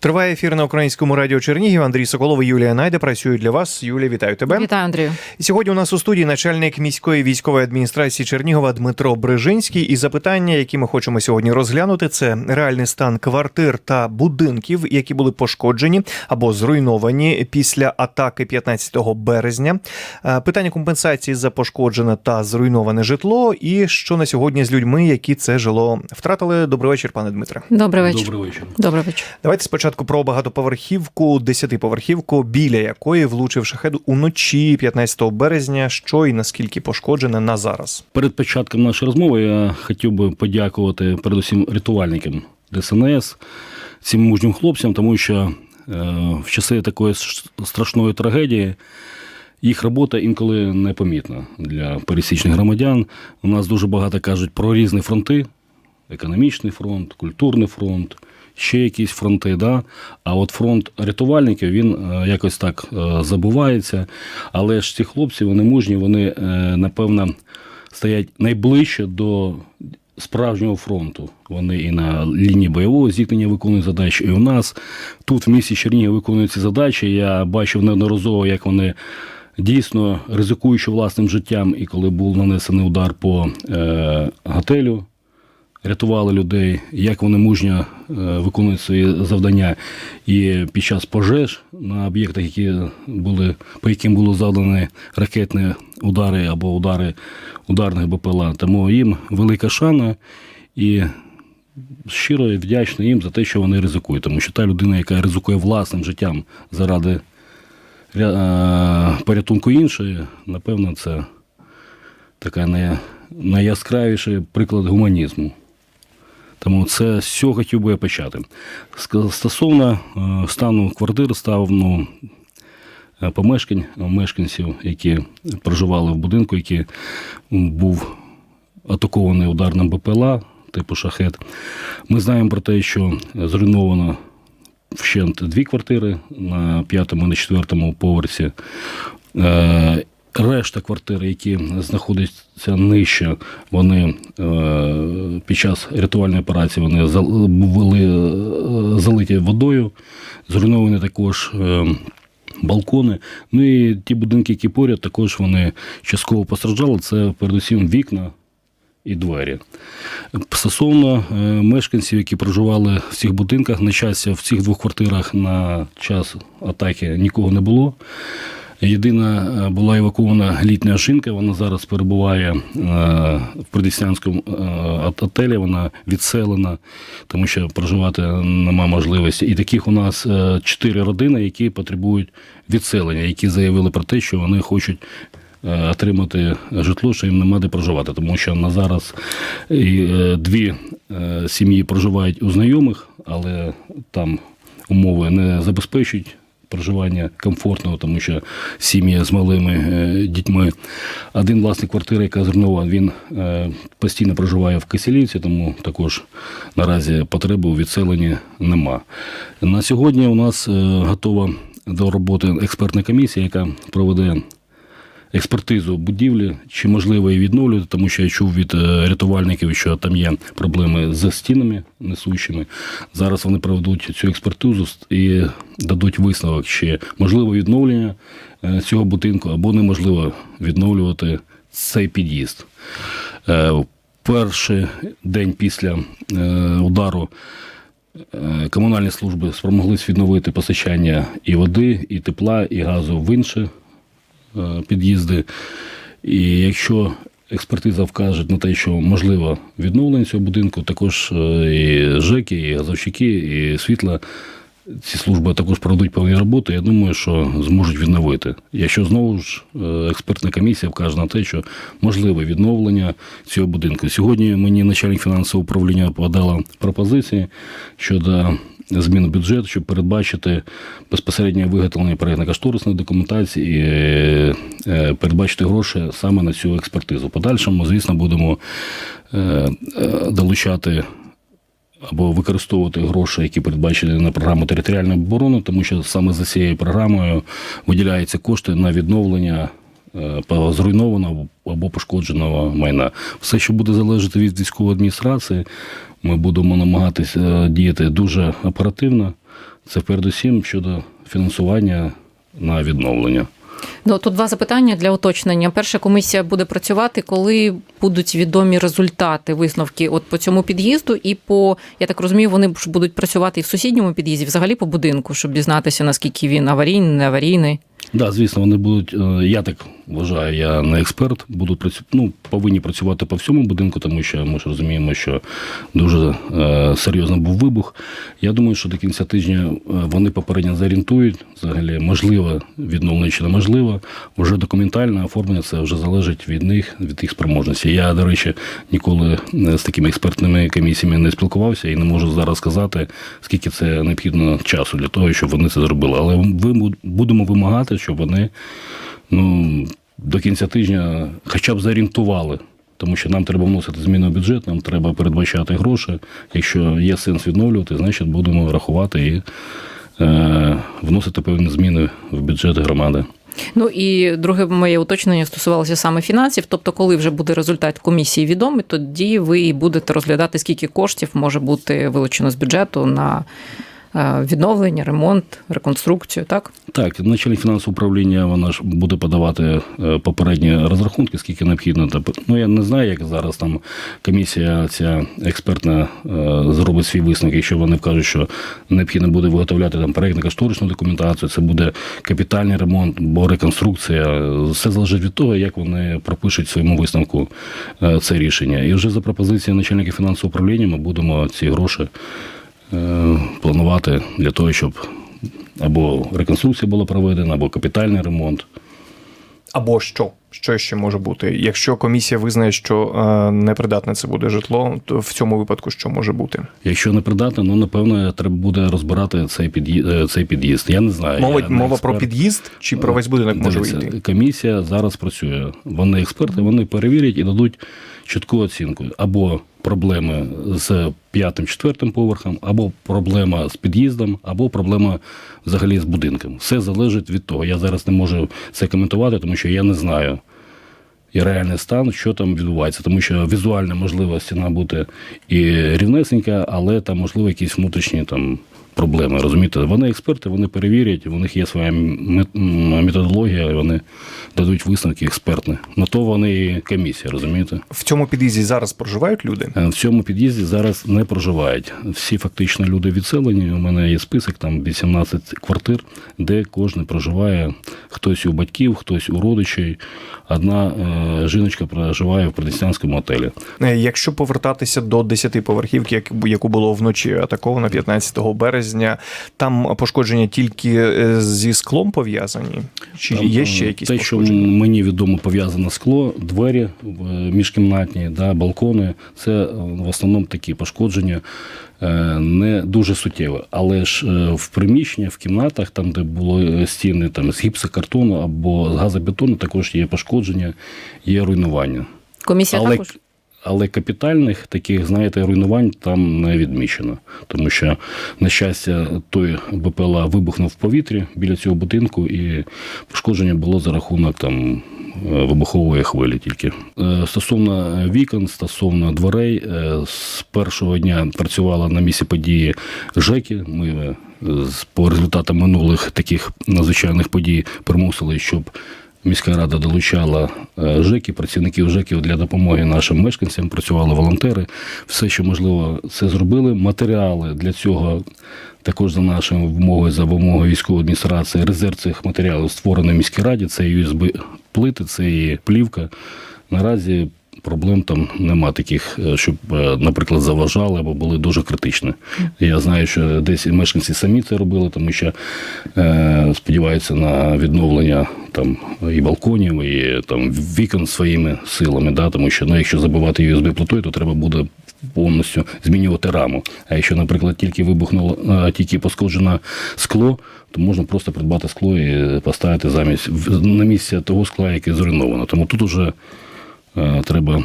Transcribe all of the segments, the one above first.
Триває ефір на українському радіо Чернігів. Андрій Соколов і Юлія Найда працюють для вас. Юлія, вітаю тебе. Вітаю, Андрію. І Сьогодні у нас у студії начальник міської військової адміністрації Чернігова Дмитро Брижинський. І запитання, які ми хочемо сьогодні розглянути, це реальний стан квартир та будинків, які були пошкоджені або зруйновані після атаки 15 березня. Е, Питання компенсації за пошкоджене та зруйноване житло. І що на сьогодні з людьми, які це жило втратили. Добрий вечір, пане Дмитре. Добрий вечір. Добрий вечір. Добрий вечір. Давайте спочатку про багатоповерхівку, десятиповерхівку, біля якої влучив шахед уночі 15 березня. Що і наскільки пошкоджене на зараз? Перед початком нашої розмови я хотів би подякувати передусім рятувальникам ДСНС, цим мужнім хлопцям, тому що е, в часи такої страшної трагедії їх робота інколи непомітна для пересічних громадян. У нас дуже багато кажуть про різні фронти: економічний фронт, культурний фронт. Ще якісь фронти, да? а от фронт рятувальників він е, якось так е, забувається. Але ж ці хлопці, вони мужні, вони, е, напевно, стоять найближче до справжнього фронту. Вони і на лінії бойового зіткнення виконують задачі, і у нас тут в місті Чернігів виконують ці задачі. Я бачив неодноразово, як вони. Дійсно, ризикуючи власним життям, і коли був нанесений удар по е, готелю, рятували людей, як вони мужньо е, виконують свої завдання. І під час пожеж на об'єктах, які були, по яким було завдані ракетні удари або удари ударних БПЛА. Тому їм велика шана і щиро вдячний їм за те, що вони ризикують. Тому що та людина, яка ризикує власним життям заради е, порятунку іншої, напевно, це така найяскравіший приклад гуманізму. Тому це з цього хотів би я почати. Стосовно е, стану квартир, стану е, помешкань мешканців, які проживали в будинку, який був атакований ударним БПЛА типу шахет. Ми знаємо про те, що зруйновано вщент дві квартири на п'ятому і на четвертому поверсі. Решта квартир, які знаходяться нижче, вони е, під час рятувальної операції вони були е, залиті водою, зруйновані також. е, Балкони, ну і ті будинки, які поряд, також вони частково постраждали. Це передусім вікна і двері. Стосовно мешканців, які проживали в цих будинках, на щастя, в цих двох квартирах на час атаки нікого не було. Єдина е, була евакуована літня жінка, вона зараз перебуває е, в Придеснянському е, отелі, вона відселена, тому що проживати нема можливості. І таких у нас чотири родини, які потребують відселення, які заявили про те, що вони хочуть отримати житло, що їм нема де проживати, тому що на зараз дві сім'ї проживають у знайомих, але там умови не забезпечують проживання комфортного, тому що сім'я з малими е, дітьми. Один власник квартири, яка зруйнована, він е, постійно проживає в Киселівці, тому також наразі потреби у відселенні нема. На сьогодні у нас е, готова до роботи експертна комісія, яка проведе експертизу будівлі, чи можливо її відновлювати, тому що я чув від е, рятувальників, що там є проблеми з стінами несущими. Зараз вони проведуть цю експертизу і дадуть висновок, чи можливо відновлення е, цього будинку або неможливо відновлювати цей під'їзд. Е, Перший день після удару комунальні служби спромоглись відновити постачання і води, і тепла, і газу в інші е, під'їзди. І якщо експертиза вкаже на те, що можливо відновлення цього будинку, також е, і ЖЕКи, і газовщики, і світла. Ці служби також проведуть певні роботи. Я думаю, що зможуть відновити. Якщо знову ж е, експертна комісія вкаже на те, що можливе відновлення цього будинку. Сьогодні мені начальник фінансового управління подала пропозиції щодо зміни бюджету, щоб передбачити безпосереднє виготовлення проєктно-кошторисної документації і е, е, передбачити гроші саме на цю експертизу. Подальшому, звісно, будемо е, долучати або використовувати гроші, які передбачені на програму територіальної оборони, тому що саме за цією програмою виділяються кошти на відновлення зруйнованого або пошкодженого майна. Все, що буде залежати від військової адміністрації, ми будемо намагатися е, діяти дуже оперативно. Це передусім щодо фінансування на відновлення. Ну тут два запитання для уточнення. Перша комісія буде працювати, коли будуть відомі результати висновки от по цьому під'їзду, і по я так розумію, вони ж будуть працювати і в сусідньому під'їзді, взагалі по будинку, щоб дізнатися наскільки він аварійний, не аварійний. Так, да, звісно, вони будуть, е, я так вважаю, я не експерт, будуть працю... ну, повинні працювати по всьому будинку, тому що ми ж розуміємо, що дуже е, серйозно був вибух. Я думаю, що до кінця тижня е, вони попередньо зорієнтують, взагалі, можливо, відновлення чи неможливо. Вже документальне оформлення це вже залежить від них, від їх спроможності. Я, до речі, ніколи е, з такими експертними комісіями не спілкувався і не можу зараз сказати, скільки це необхідно часу для того, щоб вони це зробили. Але ви будемо вимагати, щоб вони ну, до кінця тижня хоча б зорієнтували. Тому що нам треба вносити зміни в бюджет, нам треба передбачати гроші. Якщо є сенс відновлювати, значить будемо рахувати і е, вносити певні зміни в бюджет громади. Ну і друге моє уточнення стосувалося саме фінансів. Тобто, коли вже буде результат комісії відомий, тоді ви будете розглядати, скільки коштів може бути вилучено з бюджету на відновлення, ремонт, реконструкцію. Так Так, начальник фінансового управління вона ж буде подавати е, попередні розрахунки, скільки необхідно. Ну я не знаю, як зараз там комісія ця експертна е, зробить свій висновок, якщо вони вкажуть, що необхідно буде виготовляти там проєктно кошторисну документацію, це буде капітальний ремонт або реконструкція. Все залежить від того, як вони пропишуть своєму висновку е, це рішення. І вже за пропозицією начальника фінансового управління ми будемо ці гроші е, планувати для того, щоб або реконструкція була проведена, або капітальний ремонт. Або що? Що ще може бути? Якщо комісія визнає, що е, непридатне це буде житло, то в цьому випадку що може бути? Якщо не придатне, ну напевно, треба буде розбирати цей під'їзд. Цей під'їзд. Я не знаю. Мова, я не мова про під'їзд чи про весь будинок може вийти? Комісія зараз працює. Вони експерти, вони перевірять і дадуть чітку оцінку. Або проблеми з п'ятим, четвертим поверхом, або проблема з під'їздом, або проблема взагалі з будинком. Все залежить від того. Я зараз не можу це коментувати, тому що я не знаю. І реальний стан, що там відбувається, тому що візуально можливо стіна бути і рівнесенька, але там можливо якісь внутрішні там проблеми. Розумієте, вони експерти, вони перевірять, у них є своя методологія, вони дадуть висновки експертні. На то вони і комісія, розумієте? В цьому під'їзді зараз проживають люди? Е, В цьому під'їзді зараз не проживають. Всі фактично люди відселені. У мене є список, там 18 квартир, де кожен проживає. Хтось у батьків, хтось у родичей. Одна е, жіночка проживає в Придністянському отелі. Е, Якщо повертатися до 10 поверхівки, як- яку було вночі атаковано 15 березня, там пошкодження тільки е, зі склом пов'язані? Чи Там, є е, ще якісь те, що мені відомо, пов'язане скло, двері міжкімнатні, да, балкони. Це е, в основному такі пошкодження е, не дуже суттєві. Але ж е, в приміщенні, в кімнатах, там, де були стіни там, з гіпсокартону або з газобетону, також є пошкодження, є руйнування. комісія Але, також але капітальних таких, знаєте, руйнувань там не відмічено. Тому що, на щастя, той БПЛА вибухнув в повітрі біля цього будинку, і пошкодження було за рахунок там. е, Вибухової хвилі тільки Е, стосовно вікон, стосовно дверей, е, з першого дня працювала на місці події ЖЕКи. Ми по результатам минулих таких надзвичайних подій примусили, щоб Міська рада долучала е, ЖЕКи, працівників ЖЕКів для допомоги нашим мешканцям, працювали волонтери. Все, що можливо, це зробили. Матеріали для цього також за нашою вимогою, за вимогою військової адміністрації, резерв цих матеріалів створений в міській раді. Це USB плити, це і плівка. Наразі проблем там нема таких, е, щоб, е, наприклад, заважали або були дуже критичні. Я знаю, що десь мешканці самі це робили, тому що е, сподіваються на відновлення там і балконів, і там вікон своїми силами. Да? Тому що ну, якщо забивати USB плитою, то треба буде повністю змінювати раму. А якщо, наприклад, тільки вибухнуло, е, тільки пошкоджено скло, то можна просто придбати скло і поставити замість на місце того скла, яке зруйновано. Тому тут уже треба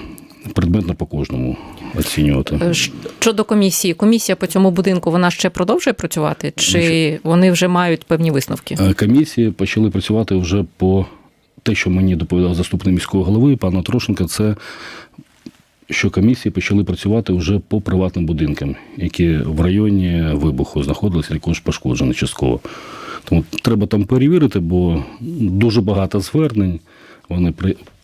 предметно по кожному оцінювати. Е, щодо комісії, комісія по цьому будинку вона ще продовжує працювати, чи вони вже мають певні висновки? Е, Комісії почали працювати вже по те, що мені доповідав заступник міського голови, пан Трошенко, це що комісії почали працювати вже по приватним будинкам, які в районі вибуху знаходилися також пошкоджені частково. Тому треба там перевірити, бо дуже багато звернень. Вони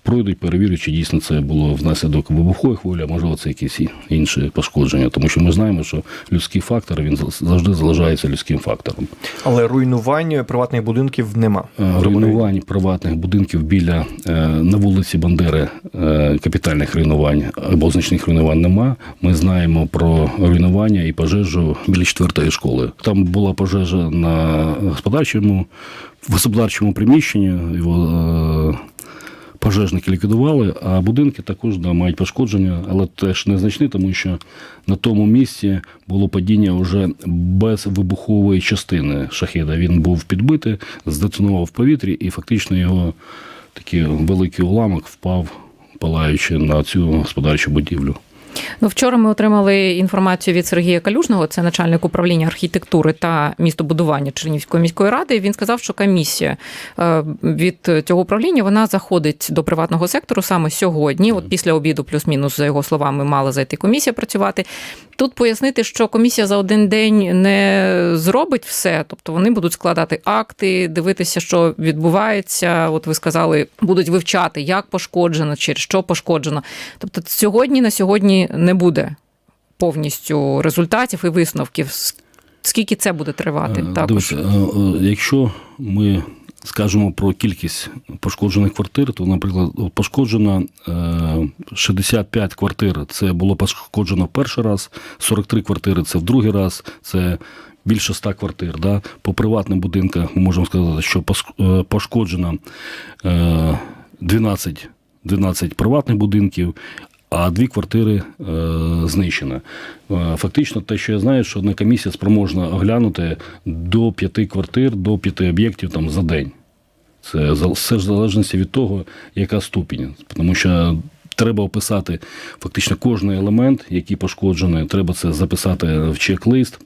пройдуть, перевірять, чи дійсно це було внаслідок вибухової хвилі, а можливо, це якісь інші пошкодження. Тому що ми знаємо, що людський фактор він завжди залишається людським фактором. Але руйнувань приватних будинків нема. Е, Руйнувань приватних будинків біля е, на вулиці Бандери е, капітальних руйнувань або значних руйнувань нема. Ми знаємо про руйнування і пожежу біля четвертої школи. Там була пожежа на господарчому в господарчому приміщенні. Його пожежники ліквідували, а будинки також да, мають пошкодження, але теж незначні, тому що на тому місці було падіння вже без вибухової частини шахеда. Він був підбитий, здетонував в повітрі, і фактично його такий великий уламок впав, палаючи на цю господарчу будівлю. Ну, вчора ми отримали інформацію від Сергія Калюжного, це начальник управління архітектури та містобудування Чернівської міської ради. Він сказав, що комісія е, від цього управління вона заходить до приватного сектору саме сьогодні. От після обіду, плюс-мінус, за його словами, мала зайти комісія працювати. Тут пояснити, що комісія за один день не зробить все, тобто вони будуть складати акти, дивитися, що відбувається. От ви сказали, будуть вивчати, як пошкоджено, через що пошкоджено. Тобто, сьогодні на сьогодні не буде повністю результатів і висновків. Скільки це буде тривати? Е, Також Дивіться, е, е, якщо ми скажемо про кількість пошкоджених квартир, то, наприклад, пошкоджено е, 65 квартир це було пошкоджено в перший раз, 43 квартири це в другий раз, це більше 100 квартир. Да? По приватним будинках ми можемо сказати, що пошкоджено е, 12, 12 приватних будинків. А дві квартири е, знищено. Е, Фактично, те, що я знаю, що одна комісія спроможна оглянути до п'яти квартир, до п'яти об'єктів там за день. Це все ж залежності від того, яка ступінь. Тому що треба описати фактично кожний елемент, який пошкоджений. Треба це записати в чек-лист.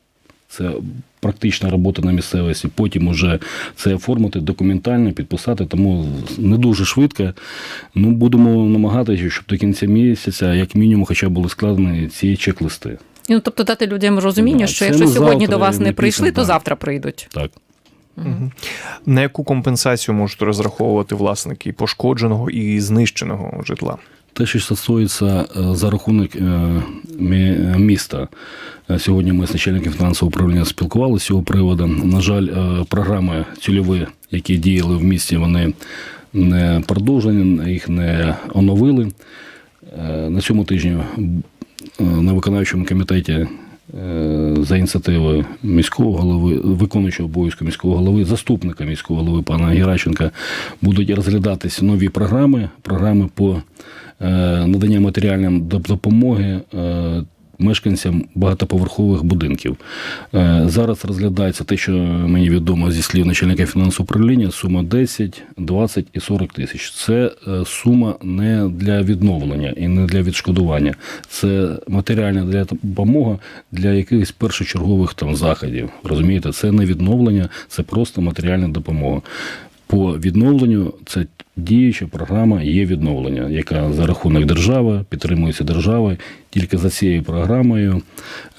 Це практична робота на місцевості. Потім уже це оформити документально, підписати. Тому не дуже швидко. Ну, будемо намагатися, щоб до кінця місяця, як мінімум, хоча були складені ці чек-листи. ну тобто дати людям розуміння, Да, що якщо сьогодні до вас не прийшли, пізно, то завтра прийдуть. Так. Мгм. На яку компенсацію можуть розраховувати власники пошкодженого і знищеного житла? Те, що стосується е, за рахунок е, міста. Е, Сьогодні ми з начальником фінансового управління спілкувалися з цього приводу. На жаль, програми цільові, які діяли в місті, вони не продовжені, їх не оновили. На цьому тижні на виконавчому комітеті за ініціативою міського голови, виконуючого обов'язку міського голови, заступника міського голови пана Геращенка будуть розглядатися нові програми, програми по е, надання матеріальної допомоги. Мешканцям багатоповерхових будинків Е, зараз розглядається те, що мені відомо зі слів начальника фінансового управління, сума 10, 20 і 40 тисяч. Це е, сума не для відновлення і не для відшкодування. Це матеріальна для допомога для якихось першочергових там заходів. Розумієте, це не відновлення, це просто матеріальна допомога. По відновленню це діюча програма є відновлення, яка за рахунок держави підтримується державою. Тільки за цією програмою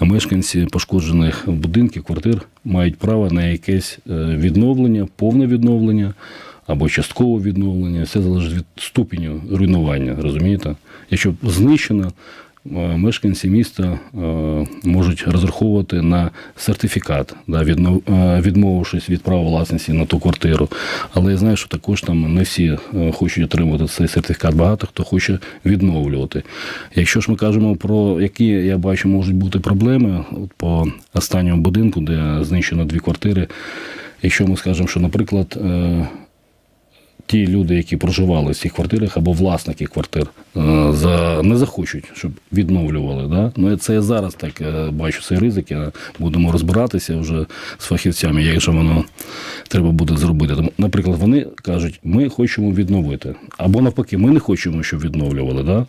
мешканці пошкоджених будинків, квартир мають право на якесь е, відновлення, повне відновлення або часткове відновлення. Все залежить від ступеню руйнування. Розумієте? Якщо знищено, мешканці міста е, можуть розраховувати на сертифікат, е, відмовившись від права власності на ту квартиру. Але я знаю, що також там не всі е, хочуть отримати цей сертифікат. Багато хто хоче відновлювати. Якщо ж ми кажемо про які я бачу можуть бути проблеми от по останньому будинку, де знищено дві квартири. Якщо ми скажемо, що, наприклад, е, ті люди, які проживали в цих квартирах або власники квартир, е, за, не захочуть, щоб відновлювали. Да? Ну, це я зараз так е, бачу цей ризик. Я будемо розбиратися вже з фахівцями, як же воно треба буде зробити. Тому, наприклад, вони кажуть, ми хочемо відновити. Або навпаки, ми не хочемо, щоб відновлювали. Да?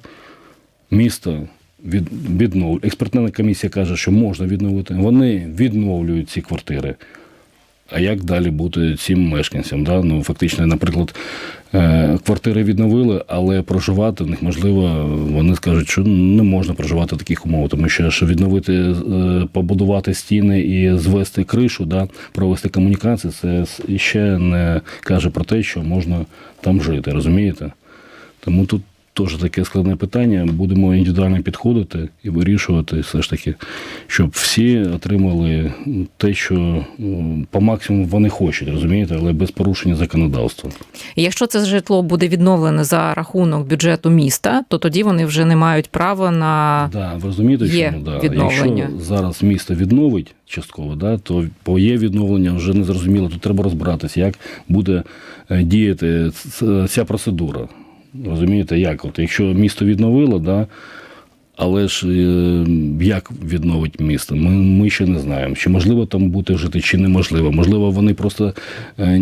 Місто від, віднов... експертна комісія каже, що можна відновити. Вони відновлюють ці квартири. А як далі бути цим мешканцям? Да? Ну, фактично, наприклад, е, квартири відновили, але проживати в них можливо, вони скажуть, що не можна проживати в таких умовах, тому що щоб відновити, е, побудувати стіни і звести кришу, да, провести комунікації, це ще не каже про те, що можна там жити, розумієте? Тому тут теж таке складне питання. Будемо індивідуально підходити і вирішувати все ж таки, щоб всі отримали те, що по максимуму вони хочуть, розумієте, але без порушення законодавства. Якщо це житло буде відновлене за рахунок бюджету міста, то тоді вони вже не мають права на Да, ви розумієте, Є чому да. відновлення. Якщо зараз місто відновить частково, да, то по є відновлення вже не зрозуміло. Тут треба розбиратися, як буде е, діяти ця процедура. Розумієте, як? От якщо місто відновило, да, але ж е, як відновить місто? Ми, ми ще не знаємо. Чи можливо там бути жити, чи неможливо. Можливо, вони просто е,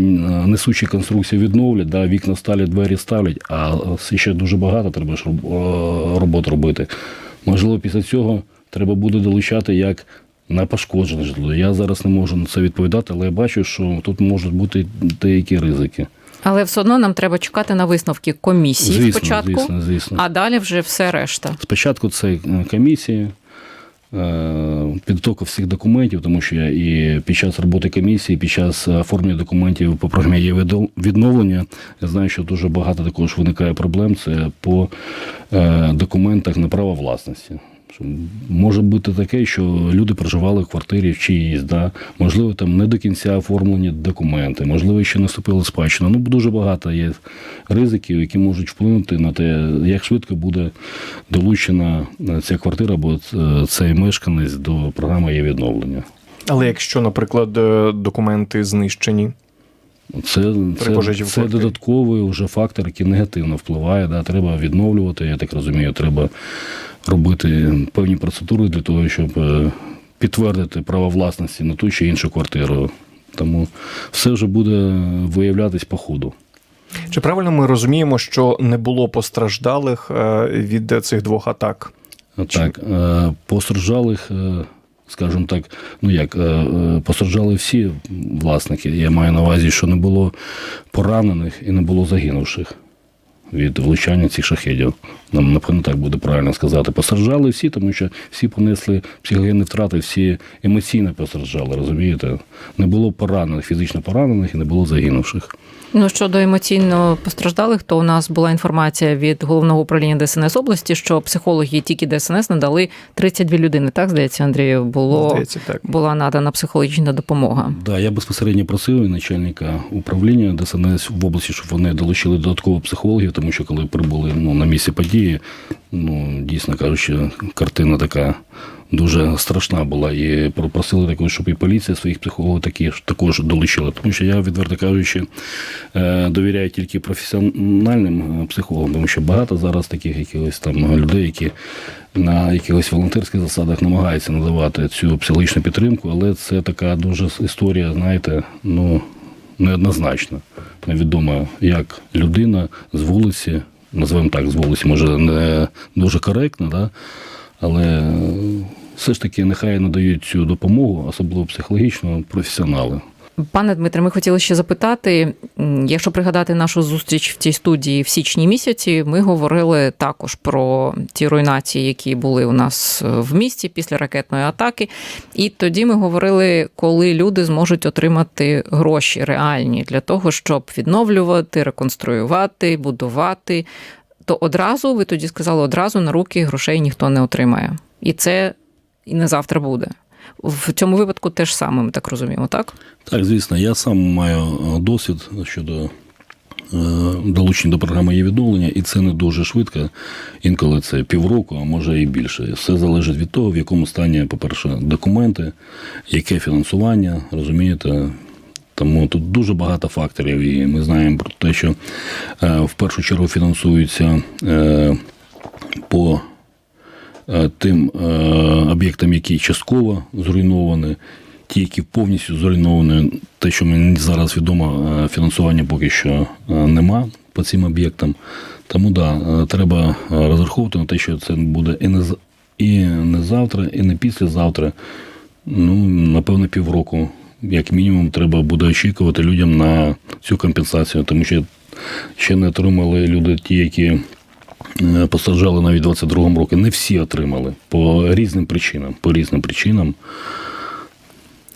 несучі конструкції відновлять, да, вікна сталі, двері ставлять, а ще дуже багато треба ж е, робот робити. Можливо, після цього треба буде долучати як на пошкоджене житло. Я зараз не можу на це відповідати, але я бачу, що тут можуть бути деякі ризики. Але все одно нам треба чекати на висновки комісії Звісно, спочатку, звісно, звісно. а далі вже все решта. Спочатку це е, комісії, е, підготовка всіх документів, тому що я і під час роботи комісії, під час оформлення документів по програмі є відновлення. Я знаю, що дуже багато також виникає проблем. Це по е, документах на право власності. Може бути таке, що люди проживали в квартирі в чиїсь, да? можливо, там не до кінця оформлені документи, можливо, ще не вступили спадщину. Ну, дуже багато є ризиків, які можуть вплинути на те, як швидко буде долучена е, ця квартира або е, цей мешканець до програми є відновлення. Але якщо, наприклад, е, документи знищені, Це, це, це додатковий вже фактор, який негативно впливає. Да? Треба відновлювати, я так розумію, треба робити певні процедури для того, щоб е, підтвердити право власності на ту чи іншу квартиру. Тому все вже буде виявлятись по ходу. чи правильно ми розуміємо, що не було постраждалих е, від цих двох атак? Так, е, постраждалих, е, скажімо так, ну як, постраждали всі власники. Я маю на увазі, що не було поранених і не було загинувших від влучання цих шахедів. Нам, напевно, так буде правильно сказати. Постраждали всі, тому що всі понесли психогенні втрати, всі емоційно постраждали, розумієте? Не було поранених, фізично поранених і не було загинувших. Ну щодо емоційно постраждалих, то у нас була інформація від головного управління ДСНС області, що психологи тільки ДСНС надали 32 людини. Так здається, Андрію, було Здається, так. була надана психологічна допомога. Да, я безпосередньо просив і начальника управління ДСНС в області, щоб вони долучили додатково психологів, тому що коли прибули ну, на місце події, ну дійсно кажучи, картина така дуже страшна була. І просили також, щоб і поліція своїх психологів такі також долучила. Тому що я, відверто кажучи, е, довіряю тільки професіональним е, психологам, тому що багато зараз таких якихось там людей, які на якихось волонтерських засадах намагаються надавати цю психологічну підтримку, але це така дуже історія, знаєте, ну неоднозначна. Невідомо, як людина з вулиці, називаємо так, з вулиці, може не дуже коректно, да? але е, все ж таки нехай надають цю допомогу, особливо психологічно, професіонали. Пане Дмитре, ми хотіли ще запитати, якщо пригадати нашу зустріч в цій студії в січні місяці, ми говорили також про ті руйнації, які були у нас е, в місті після ракетної атаки. І тоді ми говорили, коли люди зможуть отримати гроші реальні для того, щоб відновлювати, реконструювати, будувати. То одразу, ви тоді сказали, одразу на руки грошей ніхто не отримає. І це і не завтра буде. В цьому випадку теж саме, ми так розуміємо, так? Так, звісно, я сам маю е, досвід щодо е, долучення до програми є відновлення, і це не дуже швидко. Інколи це півроку, а може і більше. Все залежить від того, в якому стані, по-перше, документи, яке фінансування, розумієте. Тому тут дуже багато факторів, і ми знаємо про те, що е, в першу чергу фінансуються по тим е, об'єктам, які частково зруйновані, ті, які повністю зруйновані, те, що мені зараз відомо, е, фінансування поки що е, нема по цим об'єктам. Тому да, е, треба е, розраховувати на те, що це буде і не, і не завтра, і не післязавтра. Ну, напевно, півроку як мінімум, треба буде очікувати людям на цю компенсацію, тому що ще не отримали люди, ті, які е, постраждали навіть у 22-му році. Не всі отримали по різним причинам. По різним причинам.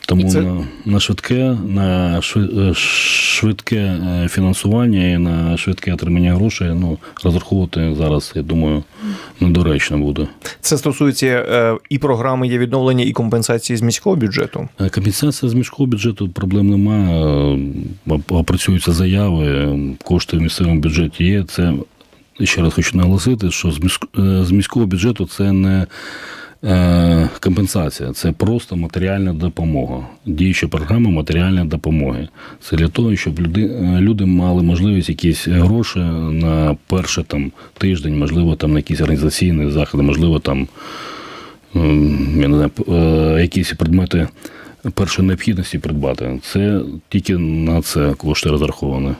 Тому це- на, на швидке, на е, швидке е, фінансування і на швидке отримання грошей ну, розраховувати зараз, я думаю, недоречно буде. Це стосується і програми є відновлення, і компенсації з міського бюджету. Компенсація з міського бюджету проблем немає. Опрацюються заяви, кошти в місцевому бюджеті є. Це ще раз хочу наголосити, що з е, міського бюджету це не е, компенсація, це просто матеріальна допомога. Діюча програма матеріальної допомоги. Це для того, щоб люди, е, люди мали можливість якісь гроші на перший там тиждень, можливо, там на якісь організаційні заходи, можливо, там ем, я не знаю, якісь предмети першої необхідності придбати. Це тільки на це кошти розраховані.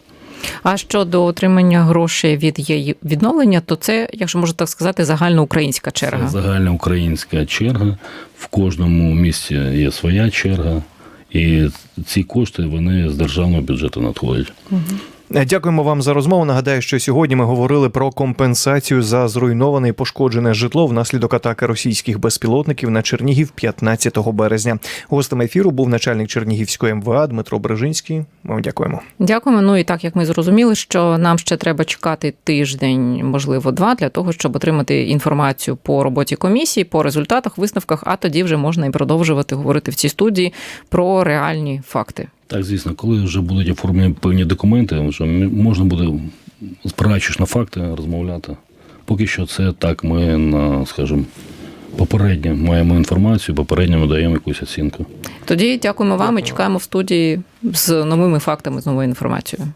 А щодо отримання грошей від її відновлення, то це, якщо можна так сказати, загальноукраїнська черга. Це загальноукраїнська черга. В кожному місті є своя черга, і ці кошти вони з державного бюджету надходять. Е, Дякуємо вам за розмову. Нагадаю, що сьогодні ми говорили про компенсацію за зруйноване і пошкоджене житло внаслідок атаки російських безпілотників на Чернігів 15 березня. Гостем ефіру був начальник Чернігівської МВА Дмитро Брижинський. Ми вам дякуємо. Дякуємо. Ну і так як ми зрозуміли, що нам ще треба чекати тиждень, можливо, два, для того, щоб отримати інформацію по роботі комісії, по результатах, висновках, а тоді вже можна і продовжувати говорити в цій студії про реальні факти. Так, звісно, коли вже будуть оформлені певні документи, вже можна буде, спираючись на факти, розмовляти. Поки що це так, ми на, скажімо, попередньо маємо інформацію, попередньо ми даємо якусь оцінку. Тоді дякуємо вам і чекаємо в студії з новими фактами, з новою інформацією.